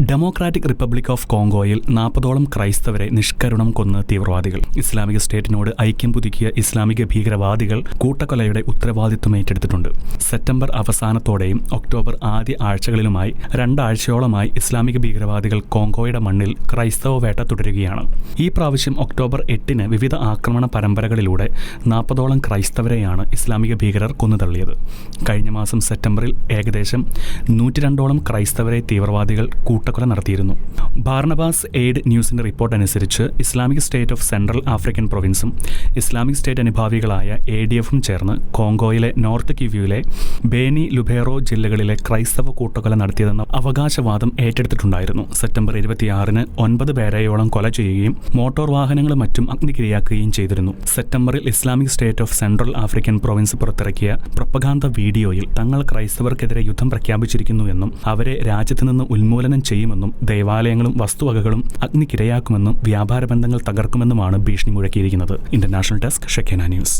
Democratic republic of കോങ്കോയിൽ നാൽപ്പതോളം ക്രൈസ്തവരെ നിഷ്കരുണം കൊന്ന് തീവ്രവാദികൾ. ഇസ്ലാമിക സ്റ്റേറ്റിനോട് ഐക്യം പുതുക്കിയ ഇസ്ലാമിക ഭീകരവാദികൾ കൂട്ടക്കൊലയുടെ ഉത്തരവാദിത്വം ഏറ്റെടുത്തിട്ടുണ്ട്. സെപ്റ്റംബർ അവസാനത്തോടെയും ഒക്ടോബർ ആദ്യ ആഴ്ചകളിലുമായി രണ്ടാഴ്ചയോളമായി ഇസ്ലാമിക ഭീകരവാദികൾ കോങ്കോയുടെ മണ്ണിൽ ക്രൈസ്തവ വേട്ട തുടരുകയാണ്. ഈ പ്രാവശ്യം ഒക്ടോബർ എട്ടിന് വിവിധ ആക്രമണ പരമ്പരകളിലൂടെ നാൽപ്പതോളം ക്രൈസ്തവരെയാണ് ഇസ്ലാമിക ഭീകരർ കൊന്നുതള്ളിയത്. കഴിഞ്ഞ മാസം സെപ്റ്റംബറിൽ ഏകദേശം നൂറ്റിരണ്ടോളം ക്രൈസ്തവരെ തീവ്രവാദികൾ കൂട്ടക്കൊല നടത്തിയിരുന്നു. ബാർണബാസ് എയ്ഡ് ന്യൂസിന്റെ റിപ്പോർട്ട് അനുസരിച്ച് Islamic state of central African പ്രൊവിൻസും Islamic state അനുഭാവികളായ എ ഡി എഫും ചേർന്ന് കോങ്കോയിലെ നോർത്ത് കിവ്യൂവിലെ ബേനി ലുബേറോ ജില്ലകളിലെ ക്രൈസ്തവ കൂട്ടക്കൊല നടത്തിയതെന്ന അവകാശവാദം ഏറ്റെടുത്തിട്ടുണ്ടായിരുന്നു. സെപ്റ്റംബർ ഇരുപത്തിയാറിന് ഒൻപത് പേരെയോളം കൊല ചെയ്യുകയും മോട്ടോർ വാഹനങ്ങളും മറ്റും അഗ്നിക്കിരയാക്കുകയും ചെയ്തിരുന്നു. സെപ്റ്റംബറിൽ Islamic state of central African province പുറത്തിറക്കിയ പ്രൊപ്പഗാന്ത വീഡിയോയിൽ തങ്ങൾ ക്രൈസ്തവർക്കെതിരെ യുദ്ധം പ്രഖ്യാപിച്ചിരിക്കുന്നു എന്നും അവരെ രാജ്യത്ത് നിന്ന് ഉന്മൂലനം ചെയ്യുമെന്നും ദേവാലയങ്ങളും വസ്തുവകകളും അഗ്നിക്കിരയാക്കുമെന്നും വ്യാപാര ബന്ധങ്ങൾ തകർക്കുമെന്നുമാണ് ഭീഷണി മുഴക്കിയിരിക്കുന്നത്. International desk Shekinah news.